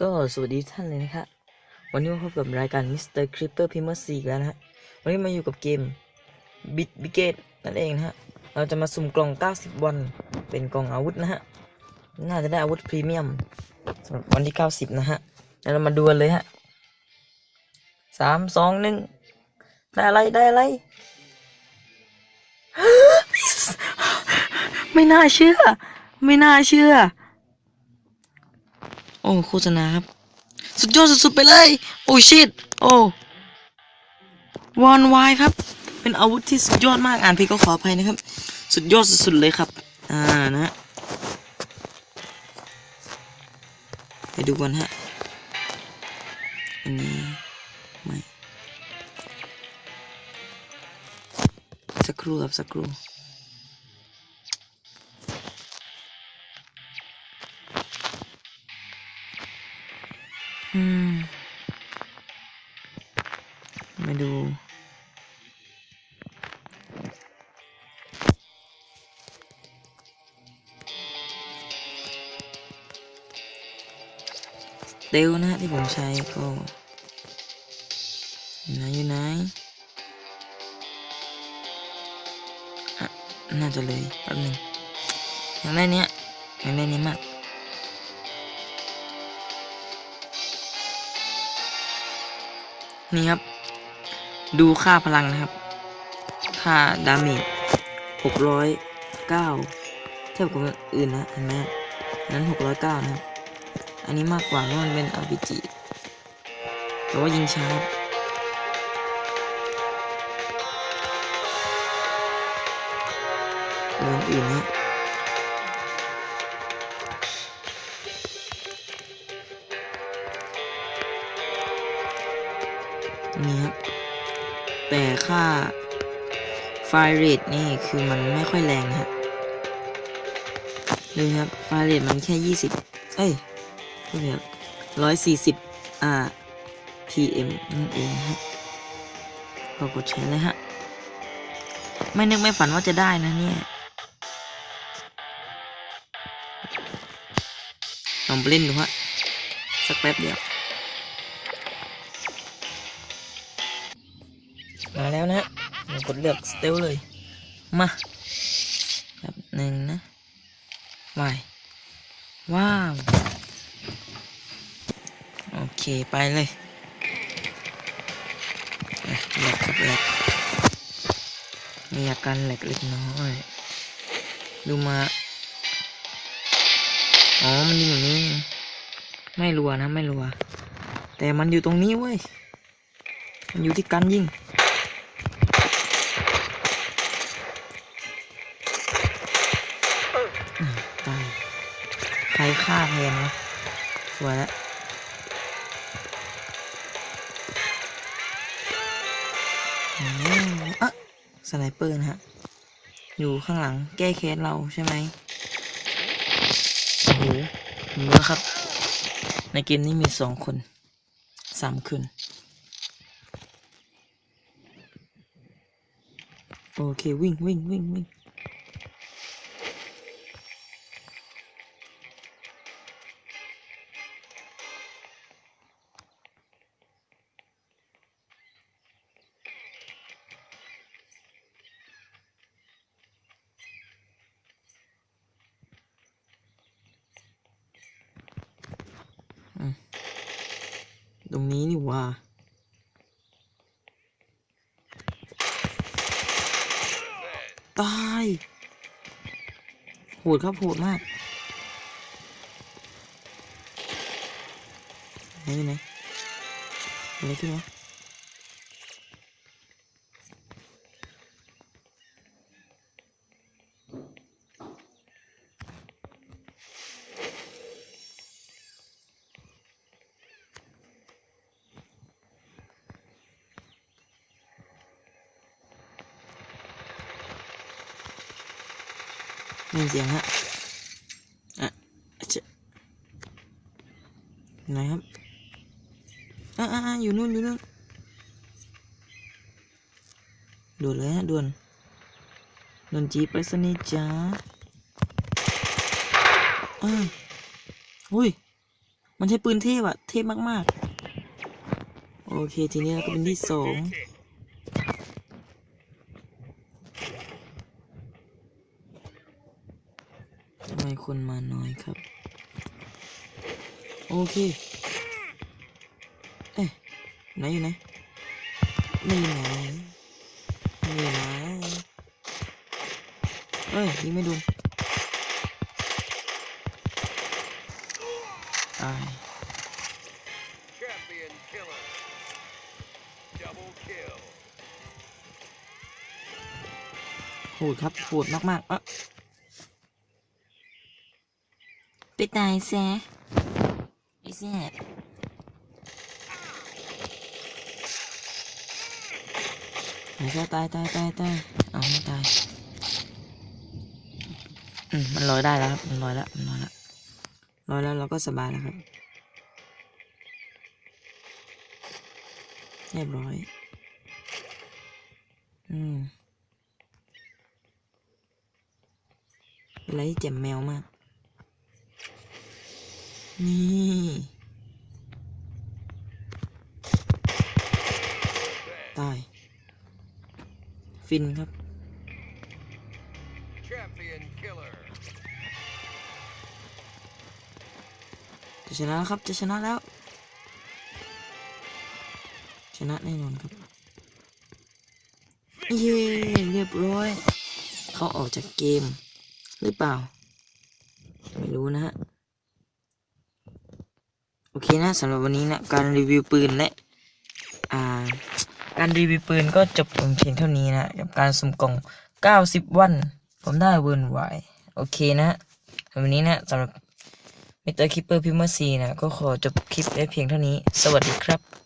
ก็สวัสดีท่านเลยนะครับวันนี้มาพบกับรายการ Mr. Creeper p r i m e r 4อีกแล้วนะฮะ วันนี้มาอยู่กับเกม Bit b i g a t e นั่นเองนะฮะ เราจะมาสุ่มกล่อง 90 วัน เป็นกล่องอาวุธนะฮะ น่าจะได้อาวุธพรีเมียมสำหรับวันที่ 90 นะฮะแล้วเรามาดูกันเลยฮะสามสองหนึ่งได้อะไร ได้อะไร ไม่น่าเชื่อ ไม่น่าเชื่อ โอ้โฆษณาครับ สุดยอดสุดๆไปเลย โอ้ชิตโอ้วอนวายครับ เป็นอาวุธที่สุดยอดมากอ่านผิดก็ขออภัยนะครับ สุดยอดสุดๆเลยครับ อ่านะฮะไปดูกันฮะอันนี้ไม่สักครู่ครับสักครู่ อืม มาดู สเตลนะฮะที่ผมใช้ก็อยู่ไหนอยู่ไหนอะน่าจะเลยแป๊บหนึงอย่างได้เนี้ยอย่างได้นี้มาก นี่ครับ ดูค่าพลังนะครับ ค่าดาเมจหกร้อยเก้าเทียบกับอันอื่นนะเห็นไหมนนั้นหกร้อยเก้านะครับ อันนี้มากกว่าเพราะมันเป็น RPG แต่ว่ายิงช้าครับเหมือนอื่นนะ นี่ครับ แต่ค่าไฟเรทนี่คือมันไม่ค่อยแรงนะฮะดูครับไฟเรทมันแค่ยี่สิบเอ้ยพูครับร้อยสี่สิบอ่า pm นั่นเองฮะก็กดใช้เลยฮะ ไม่นึกไม่ฝันว่าจะได้นะเนี่ยลองไปเล่นดูฮะ สักแป๊บเดียว แล้วนะฮะกดเลือกสเตลเลย มาแบบหนึ่งนะวายว้าว โอเคไปเลยอะแหลกครับแหลกมีอาการแหลกเล็กน้อย ดูมา อ๋อ มันอยู่ตรงนี้ ไม่รัวนะ ไม่รัว แต่มันอยู่ตรงนี้เว้ย มันอยู่ที่การยิง ฆ่าแทนวะสวยแล้วอืมอะสไนเปอร์นะฮะ อยู่ข้างหลังแก้แค้นเราใช่ไหมโอ้โหมีแล้วครับ ในเกมนี้มีสองคนสามคนโอเค วิ่งวิ่งวิ่งวิ่ง ตรงนี้นี่ว่าตายโหดครับโหดมากไหนอยู่ไหนอะไรขึ้นวะ ยินเสียงฮะอะจะไหนครับอะอะอยู่นู่นอยู่นู่นด่วนเลยฮะด่วนด่วนจีไปสนีย์จ้าอ้าอุ้ยมมันใช้ปืนเทพอะเทพมาก ๆ โอเค ทีนี้เราก็เป็นที่สองทำ ไมคนมาน้อยครับ โอเค เอ๊ะไหนอยู่ไหนนี่ไหนนี่ไหนเอ้ยยิงไม่โดนตายโหดครับโหดมากๆเอะไป ตายแซะไอ้แซบไอ้แซะตายตายตายตายเอาไม่ตายอืมมันลอยได้แล้วครับมันลอยแล้วมันลอยแล้วลอยแล้วเราก็สบายแล้วครับเรียบร้อยอืมเป็นอะไรที่เจ็บแมวมาก นี่ตาย ฟินครับ Champion killer. จะชนะแล้วครับ จะชนะแล้ว ชนะแน่นอนครับ เย้ เรียบร้อย เขาออกจากเกม หรือเปล่า ไม่รู้นะฮะ โอเคนะสำหรับวันนี้นะการรีวิวปืนและอ่าการรีวิวปืนก็จบลงเพียงเท่านี้นะกับการสุ่มกล่อง 90 วัน ผมได้เวิร์นไวโอเคนะสำหรับวันนี้นะสำหรับมิสเตอร์คิปเปอร์พิมเมอร์ซีนะก็ขอจบคลิปได้เพียงเท่านี้ สวัสดีครับ